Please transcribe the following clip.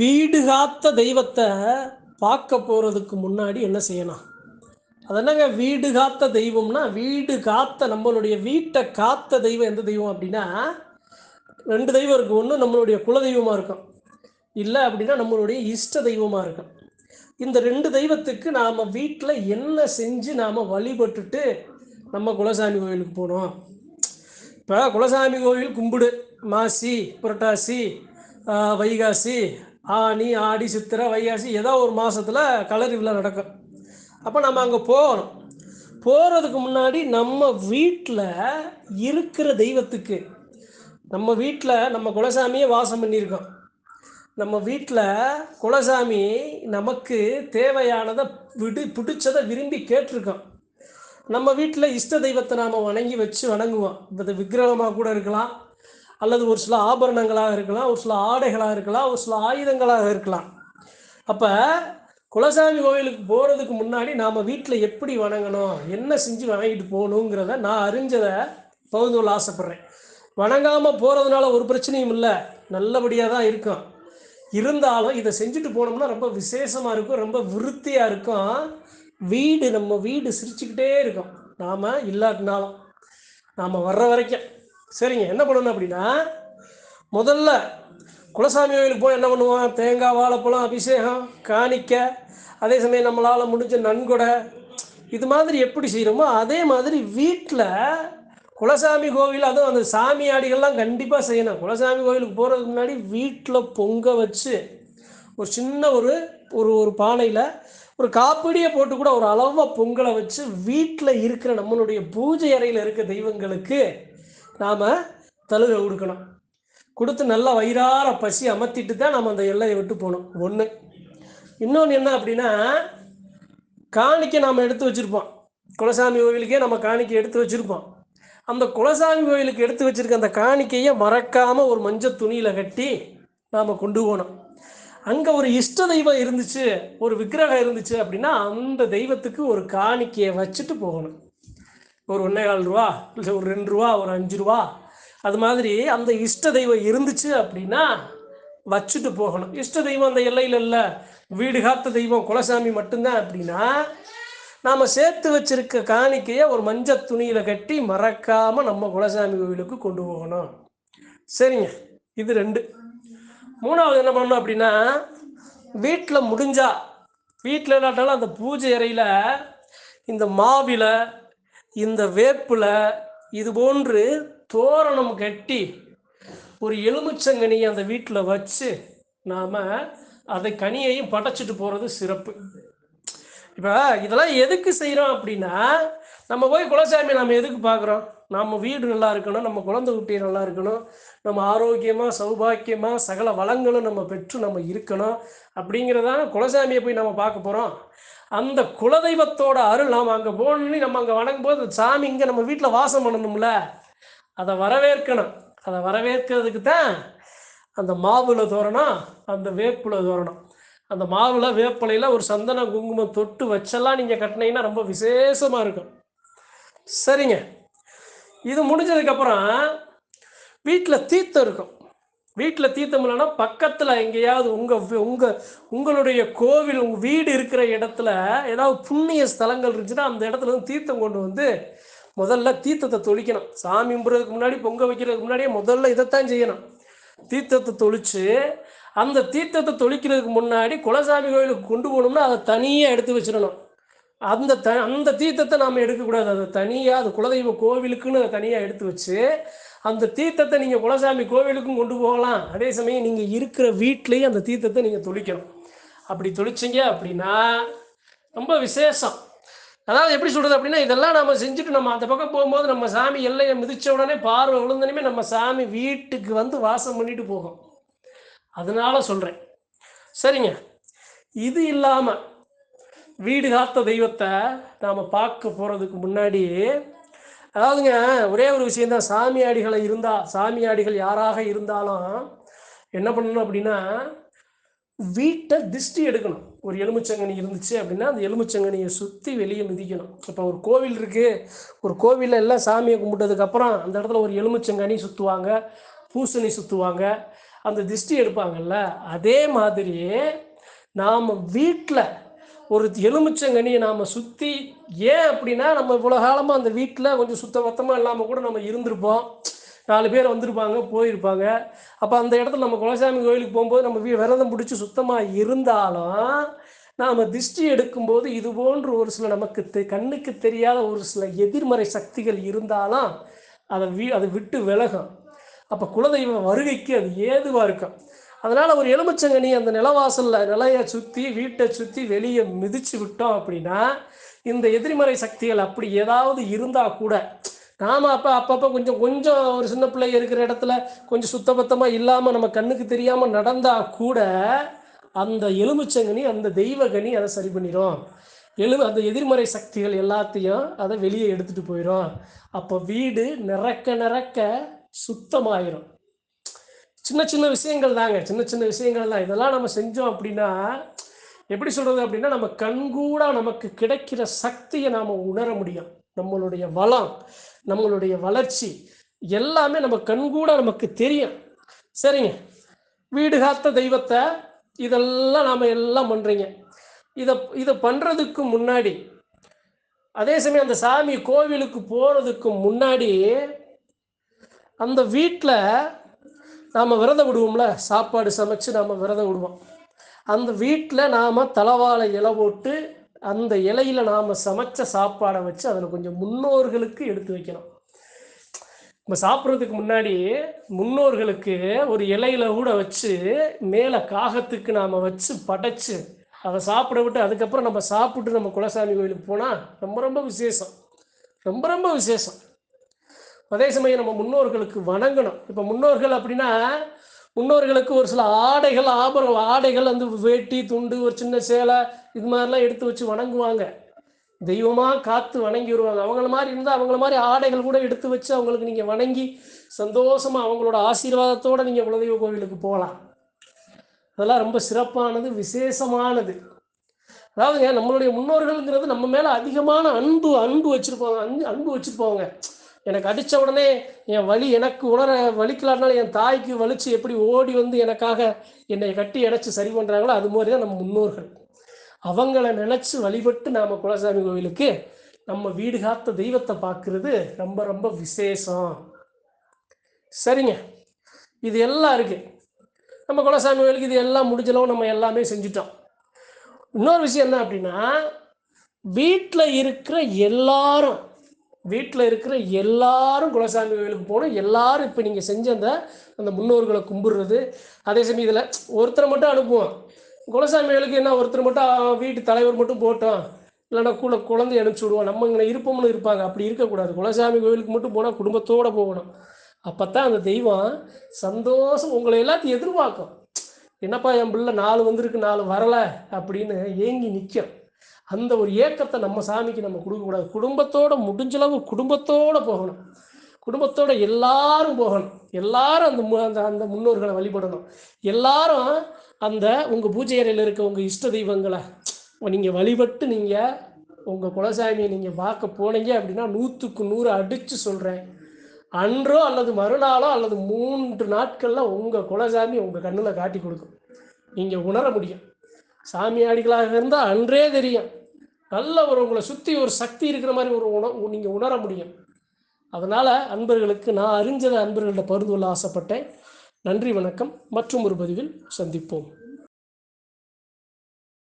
வீடு காத்த தெய்வத்தை பார்க்க போகிறதுக்கு முன்னாடி என்ன செய்யணும்? அது என்னங்க? வீடு காத்த தெய்வம்னா வீடு காத்த நம்மளுடைய வீட்டை காத்த தெய்வம் எந்த தெய்வம் அப்படின்னா ரெண்டு தெய்வம் இருக்குது ஒன்று நம்மளுடைய குல தெய்வமாக இருக்கும். இல்லை அப்படின்னா நம்மளுடைய இஷ்ட தெய்வமாக இருக்கும். இந்த ரெண்டு தெய்வத்துக்கு நாம் வீட்டில் என்ன செஞ்சு நாம் வழிபட்டுட்டு நம்ம குலசாமி கோயிலுக்கு போனோம். இப்போ குலசாமி கோவில் கும்பிடு. மாசி புரட்டாசி வைகாசி ஆனி ஆடி சித்திரை வைகாசி ஏதோ ஒரு மாதத்தில் கலரி விழா நடக்கும். அப்போ நம்ம அங்கே போகணும். போகிறதுக்கு முன்னாடி நம்ம வீட்டில் இருக்கிற தெய்வத்துக்கு நம்ம வீட்டில் நம்ம குலசாமியே வாசம் பண்ணியிருக்கோம். நம்ம வீட்டில் குலசாமி நமக்கு தேவையானதை விடு பிடிச்சதை விரும்பி கேட்டிருக்கோம் நம்ம வீட்டில் இஷ்ட தெய்வத்தை நாம் வணங்கி வச்சு வணங்குவோம். இது விக்கிரகமாக கூட இருக்கலாம். அல்லது ஒரு சில ஆபரணங்களாக இருக்கலாம் ஒரு சில ஆடைகளாக இருக்கலாம் ஒரு சில ஆயுதங்களாக இருக்கலாம். அப்போ குலசாமி கோவிலுக்கு போகிறதுக்கு முன்னாடி நாம் வீட்டில் எப்படி வணங்கணும் என்ன செஞ்சு வணங்கிட்டு போகணுங்கிறத நான் அறிஞ்சதை பகுந்து கொள்ள ஆசைப்பட்றேன். வணங்காமல் போகிறதுனால ஒரு பிரச்சனையும் இல்லை நல்லபடியாக தான் இருக்கும். இருந்தாலும் இதை செஞ்சுட்டு போனோம்னா ரொம்ப விசேஷமாக இருக்கும் ரொம்ப விருத்தியாக இருக்கும். வீடு நம்ம வீடு சிரிச்சுக்கிட்டே இருக்கும். நாம் இல்லாட்டினாலும் நாம் வர்ற வரைக்கும். சரிங்க. என்ன பண்ணணும் அப்படின்னா முதல்ல குலசாமி கோயிலுக்கு போய் என்ன பண்ணுவோம்? தேங்காய் வாழைப்பழம் அபிஷேகம் காணிக்க அதே சமயம் நம்மளால் முடிஞ்ச நன்கொடை இது மாதிரி எப்படி செய்கிறோமோ அதே மாதிரி வீட்டில் குலசாமி கோவில் அதுவும் அந்த சாமியாடிகள்லாம் கண்டிப்பாக செய்யணும். குலசாமி கோவிலுக்கு போகிறதுக்கு முன்னாடி வீட்டில் பொங்க வச்சு ஒரு சின்ன ஒரு ஒரு ஒரு பானையில் ஒரு காப்பிடியை போட்டு கூட ஒரு அளவாக பொங்கலை வச்சு வீட்டில் இருக்கிற நம்மளுடைய பூஜை அறையில் இருக்க தெய்வங்களுக்கு நாம் தழுக கொடுக்கணும் கொடுத்து நல்லா வயிறார பசி அமர்த்திட்டு தான் நம்ம அந்த எல்லையை விட்டு போகணும். ஒன்று இன்னொன்று என்ன அப்படின்னா காணிக்கை நாம் எடுத்து வச்சுருப்போம். குலசாமி கோவிலுக்கே நம்ம காணிக்கை எடுத்து வச்சுருப்போம். அந்த குலசாமி கோயிலுக்கு எடுத்து வச்சுருக்க அந்த காணிக்கையை மறக்காமல் ஒரு மஞ்சள் துணியில் கட்டி நாம் கொண்டு போனோம் அங்கே ஒரு இஷ்ட தெய்வம் இருந்துச்சு ஒரு விக்கிரகம் இருந்துச்சு அப்படின்னா அந்த தெய்வத்துக்கு ஒரு காணிக்கையை வச்சுட்டு போகணும். ஒரு ஒன்றே கால் ரூபா இல்லை ஒரு ரெண்டு ரூபா ஒரு அஞ்சு ரூபா. அது மாதிரி அந்த இஷ்ட தெய்வம் இருந்துச்சு அப்படின்னா வச்சுட்டு போகணும். இஷ்ட தெய்வம் அந்த எல்லையில் இல்லை. வீடு காத்த தெய்வம் குலசாமி மட்டும்தான் அப்படின்னா நாம் சேர்த்து வச்சிருக்க காணிக்கையை ஒரு மஞ்சள் துணியில் கட்டி மறக்காமல் நம்ம குலசாமி கோவிலுக்கு கொண்டு போகணும். சரிங்க. இது ரெண்டு. மூணாவது என்ன பண்ணணும் அப்படின்னா வீட்டில் முடிஞ்சா வீட்டில் இல்லாட்டாலும் அந்த பூஜை அறையில் இந்த மாவில இந்த வேப்பில் இது போன்று தோரணம் கட்டி ஒரு எலுமிச்சங்கனியை அந்த வீட்டில் வச்சு நாம் அதை கனியையும் படைச்சிட்டு போகிறது சிறப்பு. இப்போ இதெல்லாம் எதுக்கு செய்கிறோம் அப்படின்னா நம்ம போய் குலசாமி நம்ம எதுக்கு பார்க்குறோம்? நம்ம வீடு நல்லா இருக்கணும் நம்ம குழந்தை குட்டி நல்லா இருக்கணும் நம்ம ஆரோக்கியமாக சௌபாக்கியமாக சகல வளங்களும் நம்ம பெற்று நம்ம இருக்கணும் அப்படிங்கிறதான குலசாமியை போய் நம்ம பார்க்க போகிறோம் அந்த குலதெய்வத்தோட அருள் நாம் அங்கே போகணுன்னு நம்ம அங்கே வணங்கும் போது சாமி இங்கே நம்ம வீட்டில் வாசம் பண்ணணும்ல? அதை வரவேற்கணும். அதை வரவேற்கிறதுக்கு தான் அந்த மாவுல தோரணம் அந்த வேப்புல தோரணம். அந்த மாவுல வேப்பிலையில் ஒரு சந்தன குங்குமம் தொட்டு வச்செல்லாம் நீங்கள் கட்டினீங்கன்னா ரொம்ப விசேஷமாக இருக்கும். சரிங்க. இது முடிஞ்சதுக்கப்புறம் வீட்டில் தீர்த்தம் இருக்கும். வீட்டில் தீர்த்தம் இல்லைன்னா பக்கத்தில் எங்கேயாவது உங்கள் உங்கள் உங்களுடைய கோவில் உங்கள் வீடு இருக்கிற இடத்துல ஏதாவது புண்ணிய ஸ்தலங்கள் இருந்துச்சுன்னா அந்த இடத்துல வந்து தீர்த்தம் கொண்டு வந்து முதல்ல தீர்த்தத்தை தொளிக்கணும் சாமி கும்பிட்றதுக்கு முன்னாடி பொங்க வைக்கிறதுக்கு முன்னாடியே முதல்ல இதைத்தான் செய்யணும். தீர்த்தத்தை தொளிச்சு அந்த தீர்த்தத்தை தொளிக்கிறதுக்கு முன்னாடி குலசாமி கோயிலுக்கு கொண்டு போகணும்னா அதை தனியாக எடுத்து வச்சிடணும். அந்த த அந்த தீர்த்தத்தை நாம் எடுக்கக்கூடாது. அதை தனியாக அது குலதெய்வ கோவிலுக்குன்னு அதை தனியாக எடுத்து வச்சு அந்த தீர்த்தத்தை நீங்கள் குலசாமி கோவிலுக்கும் கொண்டு போகலாம். அதே சமயம் நீங்கள் இருக்கிற வீட்லேயும் அந்த தீர்த்தத்தை நீங்கள் தொளிக்கணும். அப்படி தொளிச்சிங்க அப்படின்னா ரொம்ப விசேஷம். அதாவது எப்படி சொல்கிறது அப்படின்னா இதெல்லாம் நம்ம செஞ்சுட்டு நம்ம அந்த பக்கம் போகும்போது நம்ம சாமி எல்லையை மிதித்த உடனே பார்வை விழுந்தனுமே நம்ம சாமி வீட்டுக்கு வந்து வாசம் பண்ணிட்டு போகும். அதனால சொல்கிறேன் சரிங்க. இது இல்லாமல் வீடு காத்த தெய்வத்தை நாம் பார்க்க போகிறதுக்கு முன்னாடி அதாவதுங்க ஒரே ஒரு விஷயந்தான் சாமியாடிகளை இருந்தால் சாமியாடிகள் யாராக இருந்தாலும் என்ன பண்ணணும் அப்படின்னா வீட்டை திஷ்டி எடுக்கணும். ஒரு எலுமிச்சங்கனி இருந்துச்சு அப்படின்னா அந்த எலுமிச்சங்கனியை சுற்றி வெளியே மிதிக்கணும். இப்போ ஒரு கோவில் இருக்குது ஒரு கோவிலில் எல்லாம் சாமியை கும்பிட்டதுக்கப்புறம் அந்த இடத்துல ஒரு எலுமிச்சங்கனி சுற்றுவாங்க பூசணி சுற்றுவாங்க அந்த திஷ்டி எடுப்பாங்கல்ல அதே மாதிரியே நாம் வீட்டில் ஒரு எலுமிச்சங்கனியை நாம் சுற்றி ஏன் அப்படின்னா நம்ம இவ்வளோ காலமாக அந்த வீட்டில் கொஞ்சம் சுத்தபத்தமாக இல்லாமல் கூட நம்ம இருந்திருப்போம். நாலு பேர் வந்திருப்பாங்க போயிருப்பாங்க. அப்போ அந்த இடத்துல நம்ம குலசாமி கோயிலுக்கு போகும்போது நம்ம வீ விரதம் பிடிச்சி சுத்தமாக இருந்தாலும் நாம் திருஷ்டி எடுக்கும்போது இது போன்று ஒரு சில நமக்கு தெ கண்ணுக்கு தெரியாத ஒரு சில எதிர்மறை சக்திகள் இருந்தாலும் அதை வீ அதை விட்டு விலகும். அப்போ குலதெய்வ வருகைக்கு அது ஏதுவாக இருக்கும்? அதனால் ஒரு எலுமிச்சங்கனி அந்த நிலவாசலில் நிலையை சுற்றி வீட்டை சுற்றி வெளியே மிதிச்சு விட்டோம் அப்படின்னா இந்த எதிர்மறை சக்திகள் அப்படி ஏதாவது இருந்தால் கூட நாம் அப்போ அப்பப்போ கொஞ்சம் கொஞ்சம் ஒரு சின்ன பிள்ளை இருக்கிற இடத்துல கொஞ்சம் சுத்தபத்தமாக இல்லாமல் நம்ம கண்ணுக்கு தெரியாமல் நடந்தால் கூட அந்த எலுமிச்சங்கனி அந்த தெய்வகனி அதை சரி பண்ணிடும் எழு அந்த எதிர்மறை சக்திகள் எல்லாத்தையும் அதை வெளியே எடுத்துகிட்டு போயிடும் அப்போ வீடு நிறக்க நிறக்க சுத்தமாயிரும். சின்ன சின்ன விஷயங்கள் தாங்க. சின்ன சின்ன விஷயங்கள் தான். இதெல்லாம் நம்ம செஞ்சோம் அப்படின்னா எப்படி சொல்கிறது அப்படின்னா நம்ம கண்கூடா நமக்கு கிடைக்கிற சக்தியை நாம் உணர முடியும். நம்மளுடைய வளம் நம்மளுடைய வளர்ச்சி எல்லாமே நம்ம கண்கூட நமக்கு தெரியும். சரிங்க. வீடு காத்த தெய்வத்தை இதெல்லாம் நாம் எல்லாம் பண்ணுறீங்க இதை இதை பண்ணுறதுக்கு முன்னாடி அதே சமயம் அந்த சாமி கோவிலுக்கு போகிறதுக்கு முன்னாடி அந்த வீட்டில் நாம் விரதம் விடுவோம்ல சாப்பாடு சமைச்சு நாம் விரதம் விடுவோம். அந்த வீட்டில் நாம் தலவாழை இலை போட்டு அந்த இலையில நாம் சமைச்ச சாப்பாடை வச்சு அதில் கொஞ்சம் முன்னோர்களுக்கு எடுத்து வைக்கணும். நம்ம சாப்பிட்றதுக்கு முன்னாடி முன்னோர்களுக்கு ஒரு இலையில கூட வச்சு மேலே காகத்துக்கு நாம் வச்சு படைச்சு அதை சாப்பிட விட்டு அதுக்கப்புறம் நம்ம சாப்பிட்டு நம்ம குலசாமி கோயிலுக்கு போனால் ரொம்ப ரொம்ப விசேஷம். ரொம்ப ரொம்ப விசேஷம். அதே சமயம் நம்ம முன்னோர்களுக்கு வணங்கணும். இப்போ முன்னோர்கள் அப்படின்னா முன்னோர்களுக்கு ஒரு சில ஆடைகள் ஆபரண ஆடைகள் வந்து வேட்டி துண்டு ஒரு சின்ன சேலை இது மாதிரிலாம் எடுத்து வச்சு வணங்குவாங்க. தெய்வமாக காத்து வணங்கி வருவாங்க. அவங்கள மாதிரி இருந்தால் அவங்கள மாதிரி ஆடைகள் கூட எடுத்து வச்சு அவங்களுக்கு நீங்கள் வணங்கி சந்தோஷமாக அவங்களோட ஆசீர்வாதத்தோடு நீங்கள் குலதெய்வ கோவிலுக்கு போகலாம். அதெல்லாம் ரொம்ப சிறப்பானது விசேஷமானது. அதாவதுங்க நம்மளுடைய முன்னோர்கள்ங்கிறது நம்ம மேலே அதிகமான அன்பு அன்பு வச்சுருப்பாங்க. அன்பு அன்பு வச்சுருப்பாங்க. எனக்கு அடித்த உடனே என் வலி எனக்கு உணர வலிக்கலான்னாலும் என் தாய்க்கு வலிச்சு எப்படி ஓடி வந்து எனக்காக என்னை கட்டி அடைச்சி சரி பண்ணுறாங்களோ அது மாதிரி தான் நம்ம முன்னோர்கள். அவங்கள நினச்சி வழிபட்டு நாம் குலசாமி கோவிலுக்கு நம்ம வீடு காத்த தெய்வத்தை பார்க்குறது ரொம்ப ரொம்ப விசேஷம். சரிங்க. இது எல்லாம் இருக்குது நம்ம குலசாமி கோயிலுக்கு இது எல்லாம் முடிஞ்சளவு நம்ம எல்லாமே செஞ்சுட்டோம். இன்னொரு விஷயம் என்ன அப்படின்னா வீட்டில் இருக்கிற எல்லாரும் வீட்டில் இருக்கிற எல்லாரும் குலசாமி கோயிலுக்கு போகணும். எல்லாரும் இப்போ நீங்கள் செஞ்ச அந்த அந்த முன்னோர்களை கும்பிடுறது. அதே சமயம் இதில் ஒருத்தரை மட்டும் அனுப்புவோம் குலசாமி கோயிலுக்கு என்ன ஒருத்தர் மட்டும் வீட்டு தலைவர் மட்டும் போட்டோம் இல்லைன்னா கூட குழந்தை அனுப்பிச்சி விடுவோம் நம்ம இங்கே இருப்போம்னு இருப்பாங்க. அப்படி இருக்கக்கூடாது. குலசாமி கோயிலுக்கு மட்டும் போனால் குடும்பத்தோடு போகணும். அப்போ தான் அந்த தெய்வம் சந்தோஷம் உங்களை எல்லாத்தையும் எதிர்பார்க்கும். என்னப்பா என் பிள்ளை நாலு வந்திருக்கு நாலு வரலை அப்படின்னு ஏங்கி நிற்கும் அந்த ஒரு ஏக்கத்தை நம்ம சாமிக்கு நம்ம கொடுக்கக்கூடாது குடும்பத்தோட முடிஞ்சளவு குடும்பத்தோட போகணும். குடும்பத்தோட எல்லாரும் போகணும். எல்லாரும் அந்த மு- அந்த அந்த முன்னோர்களை வழிபடணும். எல்லாரும் அந்த உங்கள் பூஜை அறையில் இருக்க உங்கள் இஷ்ட தெய்வங்களை நீங்கள் வழிபட்டு நீங்கள் உங்கள் குலசாமியை நீங்கள் பார்க்க போனீங்க அப்படின்னா நூற்றுக்கு நூறு அடித்து சொல்கிறேன் அன்றோ அல்லது மறுநாளோ அல்லது மூன்று நாட்களில் உங்கள் குலசாமி உங்கள் கண்ணில் காட்டி கொடுக்கும். நீங்கள் உணர முடியும். சாமியாடிகளாக இருந்தால் அன்றே தெரியும். நல்ல ஒரு உங்களை சுற்றி ஒரு சக்தி இருக்கிற மாதிரி ஒரு உண நீங்கள் உணர முடியும். அதனால் அன்பர்களுக்கு நான் அறிஞ்சதை அன்பர்கள்ட்ட பருந்துள்ள ஆசைப்பட்டேன். நன்றி வணக்கம். மற்றும் ஒரு பதிவில் சந்திப்போம்.